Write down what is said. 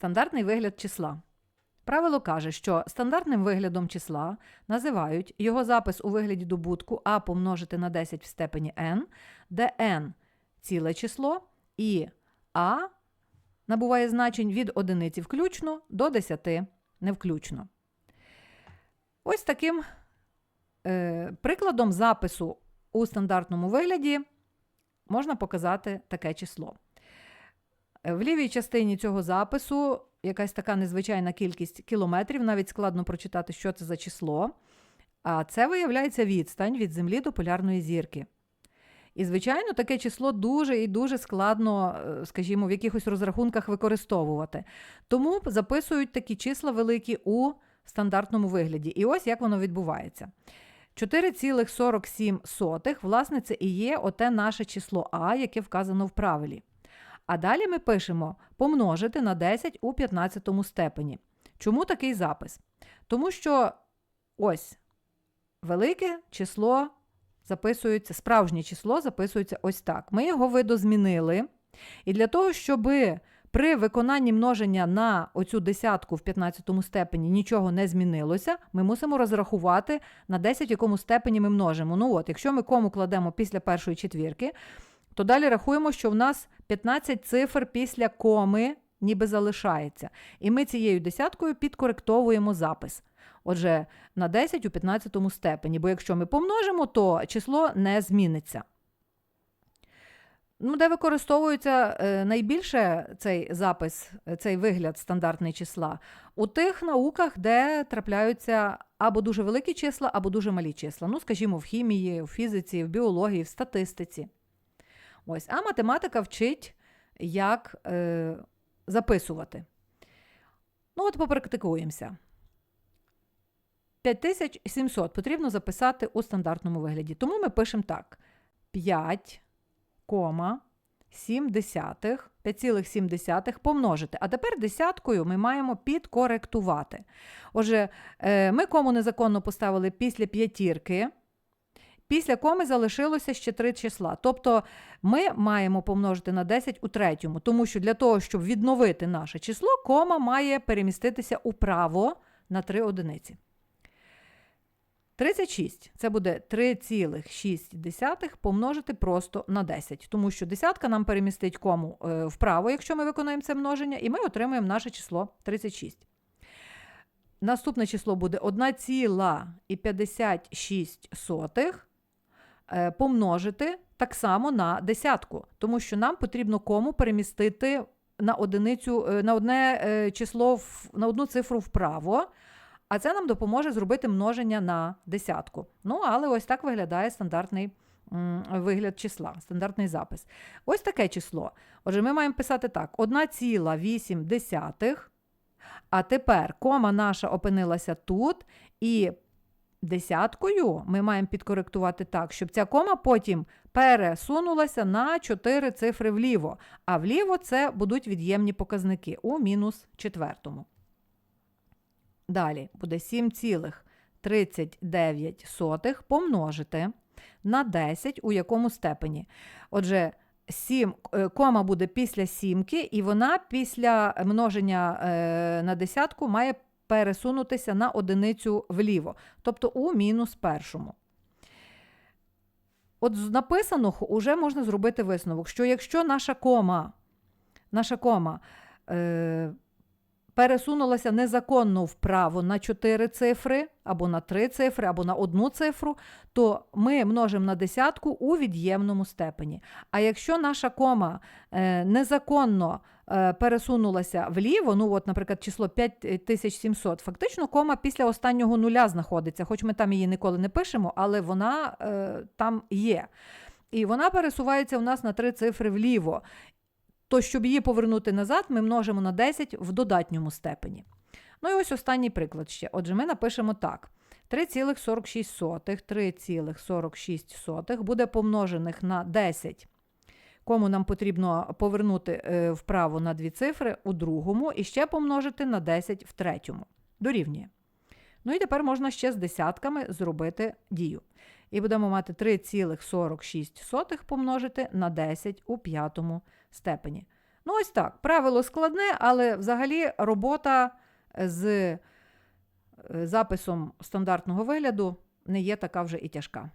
Стандартний вигляд числа. Правило каже, що стандартним виглядом числа називають його запис у вигляді добутку а помножити на 10 в степені n, де n – ціле число і а набуває значень від одиниці включно до 10 не включно. Ось таким е, прикладом запису у стандартному вигляді можна показати таке число. Е, В лівій частині цього запису якась така незвичайна кількість кілометрів, навіть складно прочитати, що це за число. А це виявляється відстань від Землі до полярної зірки. І, звичайно, таке число дуже і дуже складно, е, скажімо, в якихось розрахунках використовувати. Тому записують такі числа великі у стандартному вигляді. І ось як воно відбувається. 4,47, власне, це і є оте наше число А, яке вказано в правилі. А далі ми пишемо помножити на 10 у 15 степені. Чому такий запис? Тому що ось велике число записується, справжнє число записується ось так. Ми його видозмінили. І для того, щоб при виконанні множення на оцю десятку в 15 степені нічого не змінилося, ми мусимо розрахувати на 10, в якому степені ми множимо. Ну от, якщо ми кому кладемо після першої четвірки, то далі рахуємо, що в нас 15 цифр після коми ніби залишається. І ми цією десяткою підкоректовуємо запис. Отже, на 10 у 15 степені, бо якщо ми помножимо, то число не зміниться. Ну, Де використовується е, найбільше цей запис, е, цей вигляд стандартний числа? У тих науках, де трапляються або дуже великі числа, або дуже малі числа. Ну, скажімо, в хімії, в фізиці, в біології, в статистиці. Ось, А математика вчить, як е, записувати. Ну, от попрактикуємося. 5700 потрібно записати у стандартному вигляді. Тому ми пишемо так: 5, 5,7 помножити. А тепер десяткою ми маємо підкоректувати. Отже, е, ми кому незаконно поставили після п'ятірки. Після коми залишилося ще три числа. Тобто ми маємо помножити на 10 у третьому, тому що для того, щоб відновити наше число, кома має переміститися управо на 3 одиниці. 36 це буде 3,6 помножити просто на 10, тому що десятка нам перемістить кому е, вправо, якщо ми виконуємо це множення, і ми отримуємо наше число 36. Наступне число буде 1,56 е, помножити так само на десятку, тому що нам потрібно кому перемістити на одиницю, е, на одне е, число, на одну цифру вправо. А це нам допоможе зробити множення на десятку. Ну, але ось так виглядає стандартний вигляд числа, стандартний запис. Ось таке число. Отже, ми маємо писати так: 1,8. А тепер кома наша опинилася тут, і десяткою ми маємо підкоректувати так, щоб ця кома потім пересунулася на 4 цифри вліво. А вліво це будуть від'ємні показники у мінус четвертому. Далі буде 7,39 помножити на 10 у якому степені. Отже, 7, е, кома буде після сімки, і вона після множення е, на десятку має пересунутися на одиницю вліво, тобто у мінус першому. От з написаного вже можна зробити висновок, що якщо наша кома, наша кома е, пересунулася незаконно вправо на 4 цифри, або на 3 цифри, або на одну цифру, то ми множимо на десятку у від'ємному степені. А якщо наша кома е, незаконно е, пересунулася вліво, ну от, наприклад, число 5700, фактично кома після останнього нуля знаходиться, хоч ми там її ніколи не пишемо, але вона е, там є. І вона пересувається у нас на три цифри вліво. То, щоб її повернути назад, ми множимо на 10 в додатньому степені. Ну і ось останній приклад ще. Отже, ми напишемо так: 3,46, 3,46 буде помножених на 10. Кому нам потрібно повернути е, вправо на дві цифри у другому і ще помножити на 10 в третьому. Дорівнює. Ну і тепер можна ще з десятками зробити дію. І будемо мати 3,46 помножити на 10 у п'ятому степені. Ну, ось так. Правило складне, але взагалі робота з е, записом стандартного вигляду не є така вже і тяжка.